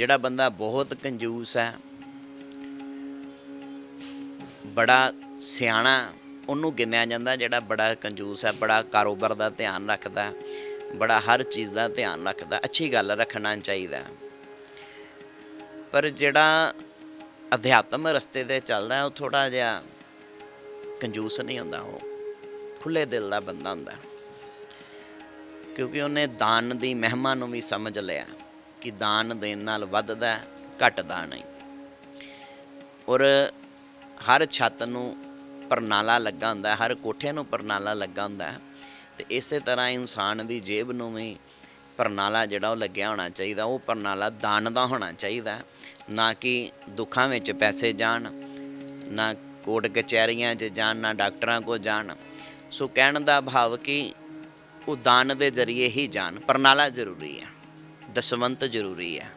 ਜਿਹੜਾ ਬੰਦਾ ਬਹੁਤ ਕੰਜੂਸ ਹੈ, ਬੜਾ ਸਿਆਣਾ, ਉਹਨੂੰ ਗਿਣਿਆ ਜਾਂਦਾ ਜਿਹੜਾ ਬੜਾ ਕੰਜੂਸ ਹੈ, ਬੜਾ ਕਾਰੋਬਾਰ ਦਾ ਧਿਆਨ ਰੱਖਦਾ, ਬੜਾ ਹਰ ਚੀਜ਼ ਦਾ ਧਿਆਨ ਰੱਖਦਾ, ਅੱਛੀ ਗੱਲ ਰੱਖਣਾ ਚਾਹੀਦਾ ਪਰ ਜਿਹੜਾ ਅਧਿਆਤਮ ਰਸਤੇ ਤੇ ਚੱਲਦਾ ਉਹ ਥੋੜਾ ਜਿਹਾ ਕੰਜੂਸ ਨਹੀਂ ਹੁੰਦਾ, ਉਹ ਖੁੱਲੇ ਦਿਲ ਦਾ ਬੰਦਾ ਹੁੰਦਾ ਕਿਉਂਕਿ ਉਹਨੇ ਦਾਨ ਦੀ ਮਹਿਮਾ ਨੂੰ ਵੀ ਸਮਝ ਲਿਆ। ਕਿ ਦਾਨ ਦੇਣ ਨਾਲ ਵੱਧਦਾ ਹੈ, ਘਟਦਾ ਨਹੀਂ। ਔਰ ਹਰ ਛੱਤ ਨੂੰ ਪਰਨਾਲਾ ਲੱਗਾ ਹੁੰਦਾ ਹਰ ਕੋਠੇ ਨੂੰ ਪਰਨਾਲਾ ਲੱਗਾ ਹੁੰਦਾ ਹੈ। ਤੇ ਇਸੇ ਤਰ੍ਹਾਂ ਇਨਸਾਨ ਦੀ ਜੇਬ ਨੂੰ ਵੀ ਪਰਨਾਲਾ ਜਿਹੜਾ ਉਹ ਲੱਗਿਆ ਹੋਣਾ ਚਾਹੀਦਾ ਉਹ ਪਰਨਾਲਾ ਦਾਨ ਦਾ ਹੋਣਾ ਚਾਹੀਦਾ ਨਾ ਕਿ ਦੁੱਖਾਂ ਵਿੱਚ ਪੈਸੇ ਜਾਣ ਨਾ ਕੋਟ ਕਚਹਿਰੀਆਂ 'ਚ ਜਾਣ ਨਾ ਡਾਕਟਰਾਂ ਕੋਲ ਜਾਣ। ਸੋ ਕਹਿਣ ਦਾ ਭਾਵ ਕਿ ਉਹ ਦਾਨ ਦੇ ਜ਼ਰੀਏ ਹੀ ਜਾਣ ਪਰਨਾਲਾ ਜ਼ਰੂਰੀ ਹੈ। ਦਸਵੰਤ ਜ਼ਰੂਰੀ ਹੈ।